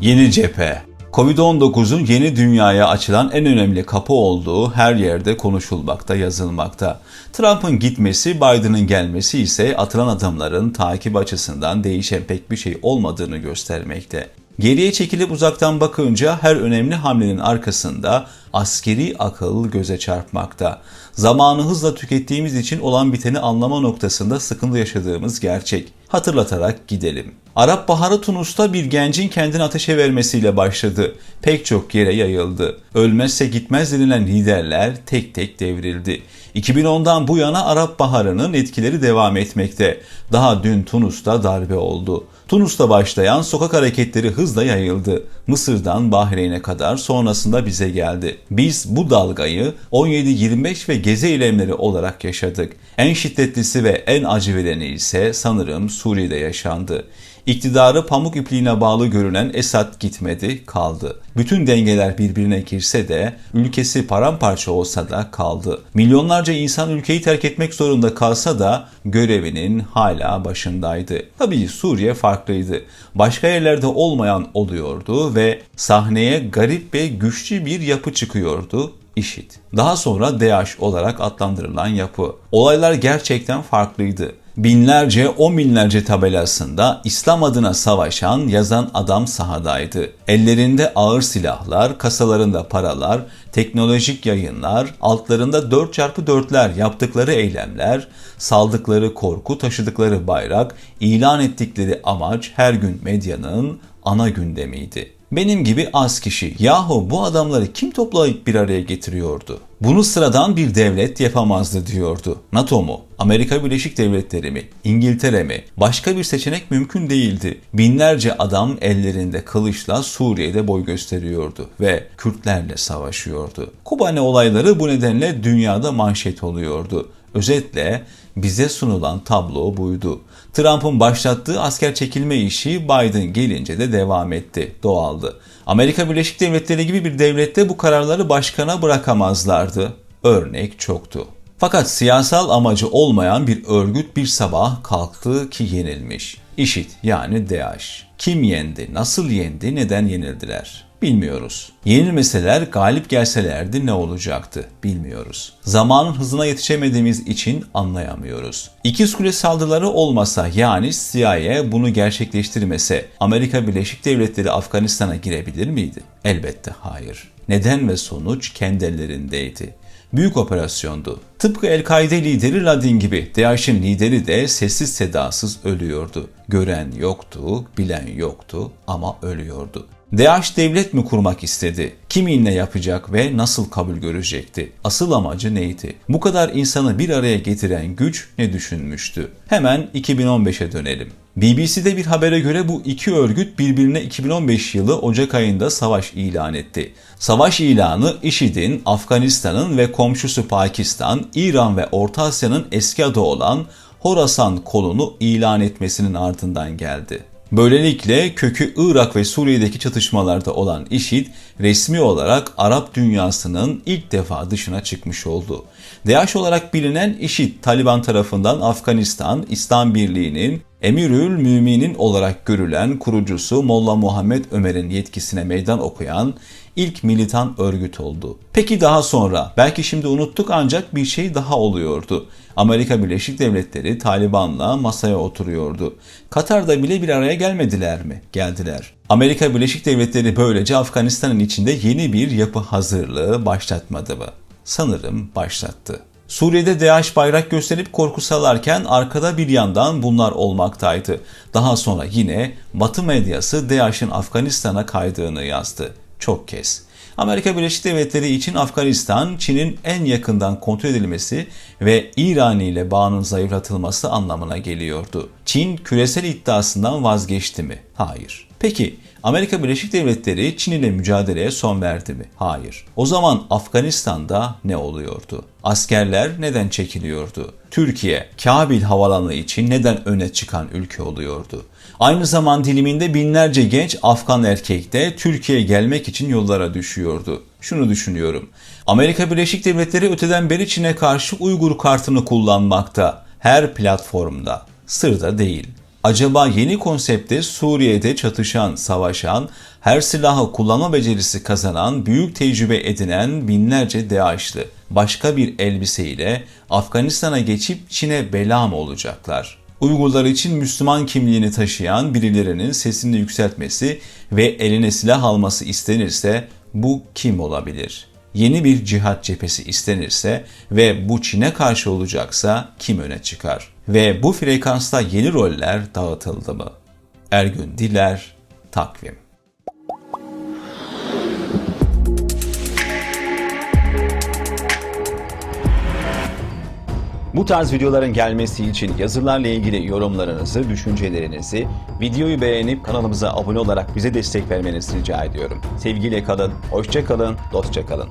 Yeni cephe Covid-19'un yeni dünyaya açılan en önemli kapı olduğu her yerde konuşulmakta, yazılmakta. Trump'ın gitmesi, Biden'ın gelmesi ise atılan adımların takip açısından değişen pek bir şey olmadığını göstermekte. Geriye çekilip uzaktan bakınca her önemli hamlenin arkasında askeri akıl göze çarpmakta. Zamanı hızla tükettiğimiz için olan biteni anlama noktasında sıkıntı yaşadığımız gerçek. Hatırlatarak gidelim. Arap Baharı Tunus'ta bir gencin kendini ateşe vermesiyle başladı. Pek çok yere yayıldı. Ölmezse gitmez denilen liderler tek tek devrildi. 2010'dan bu yana Arap Baharı'nın etkileri devam etmekte. Daha dün Tunus'ta darbe oldu. Tunus'ta başlayan sokak hareketleri hızla yayıldı. Mısır'dan Bahreyn'e kadar sonrasında bize geldi. Biz bu dalgayı 17-25 ve gezi eylemleri olarak yaşadık. En şiddetlisi ve en acı vereni ise sanırım Suriye'de yaşandı. İktidarı pamuk ipliğine bağlı görünen Esad gitmedi, kaldı. Bütün dengeler birbirine girse de ülkesi paramparça olsa da kaldı. Milyonlarca insan ülkeyi terk etmek zorunda kalsa da görevinin hala başındaydı. Tabii Suriye farklıydı. Başka yerlerde olmayan oluyordu ve sahneye garip ve güçlü bir yapı çıkıyordu. IŞİD. Daha sonra DAEŞ olarak adlandırılan yapı. Olaylar gerçekten farklıydı binlerce, on binlerce tabelasında İslam adına savaşan yazan adam sahadaydı. Ellerinde ağır silahlar, kasalarında paralar, teknolojik yayınlar, altlarında 4x4'ler yaptıkları eylemler, saldıkları korku, taşıdıkları bayrak, ilan ettikleri amaç her gün medyanın ana gündemiydi. Benim gibi az kişi. Yahu bu adamları kim toplayıp bir araya getiriyordu? Bunu sıradan bir devlet yapamazdı diyordu. NATO mu? Amerika Birleşik Devletleri mi? İngiltere mi? Başka bir seçenek mümkün değildi. Binlerce adam ellerinde kılıçla Suriye'de boy gösteriyordu ve Kürtlerle savaşıyordu. Kobane olayları bu nedenle dünyada manşet oluyordu. Özetle bize sunulan tablo buydu. Trump'ın başlattığı asker çekilme işi Biden gelince de devam etti. Doğaldı. Amerika Birleşik Devletleri gibi bir devlette bu kararları başkana bırakamazlardı. Örnek çoktu. Fakat siyasal amacı olmayan bir örgüt bir sabah kalktı ki yenilmiş. IŞİD yani DAEŞ. Kim yendi, nasıl yendi, neden yenildiler? Bilmiyoruz. Yenilmeseler galip gelselerdi ne olacaktı? Bilmiyoruz. Zamanın hızına yetişemediğimiz için anlayamıyoruz. İkiz Kule saldırıları olmasa yani CIA bunu gerçekleştirmese Amerika Birleşik Devletleri Afganistan'a girebilir miydi? Elbette hayır. Neden ve sonuç kendi ellerindeydi büyük operasyondu. Tıpkı El-Kaide lideri Ladin gibi DAEŞ'in lideri de sessiz sedasız ölüyordu. Gören yoktu, bilen yoktu ama ölüyordu. DAEŞ devlet mi kurmak istedi? Kiminle yapacak ve nasıl kabul görecekti? Asıl amacı neydi? Bu kadar insanı bir araya getiren güç ne düşünmüştü? Hemen 2015'e dönelim. BBC'de bir habere göre bu iki örgüt birbirine 2015 yılı Ocak ayında savaş ilan etti. Savaş ilanı IŞİD'in Afganistan'ın ve komşusu Pakistan, İran ve Orta Asya'nın eski adı olan Horasan kolunu ilan etmesinin ardından geldi. Böylelikle kökü Irak ve Suriye'deki çatışmalarda olan IŞİD resmi olarak Arap dünyasının ilk defa dışına çıkmış oldu. DAEŞ olarak bilinen IŞİD, Taliban tarafından Afganistan, İslam Birliği'nin Emirül Müminin olarak görülen kurucusu Molla Muhammed Ömer'in yetkisine meydan okuyan ilk militan örgüt oldu. Peki daha sonra, belki şimdi unuttuk ancak bir şey daha oluyordu. Amerika Birleşik Devletleri Taliban'la masaya oturuyordu. Katar'da bile bir araya gelmediler mi? Geldiler. Amerika Birleşik Devletleri böylece Afganistan'ın içinde yeni bir yapı hazırlığı başlatmadı mı? Sanırım başlattı. Suriye'de DAEŞ bayrak gösterip korku salarken arkada bir yandan bunlar olmaktaydı. Daha sonra yine Batı medyası DAEŞ'in Afganistan'a kaydığını yazdı. Çok kez. Amerika Birleşik Devletleri için Afganistan, Çin'in en yakından kontrol edilmesi ve İran ile bağının zayıflatılması anlamına geliyordu. Çin küresel iddiasından vazgeçti mi? Hayır. Peki Amerika Birleşik Devletleri Çin ile mücadeleye son verdi mi? Hayır. O zaman Afganistan'da ne oluyordu? Askerler neden çekiliyordu? Türkiye, Kabil havalanı için neden öne çıkan ülke oluyordu? Aynı zaman diliminde binlerce genç Afgan erkek de Türkiye'ye gelmek için yollara düşüyordu. Şunu düşünüyorum. Amerika Birleşik Devletleri öteden beri Çin'e karşı Uygur kartını kullanmakta. Her platformda. Sırda değil. Acaba yeni konsepte Suriye'de çatışan, savaşan, her silahı kullanma becerisi kazanan, büyük tecrübe edinen binlerce DAEŞ'li başka bir elbiseyle Afganistan'a geçip Çin'e bela mı olacaklar? Uygurlar için Müslüman kimliğini taşıyan birilerinin sesini yükseltmesi ve eline silah alması istenirse bu kim olabilir? Yeni bir cihat cephesi istenirse ve bu Çin'e karşı olacaksa kim öne çıkar? Ve bu frekansta yeni roller dağıtıldı mı? Ergün Diler, Takvim Bu tarz videoların gelmesi için yazılarla ilgili yorumlarınızı, düşüncelerinizi, videoyu beğenip kanalımıza abone olarak bize destek vermenizi rica ediyorum. Sevgiyle kalın, hoşça kalın, dostça kalın.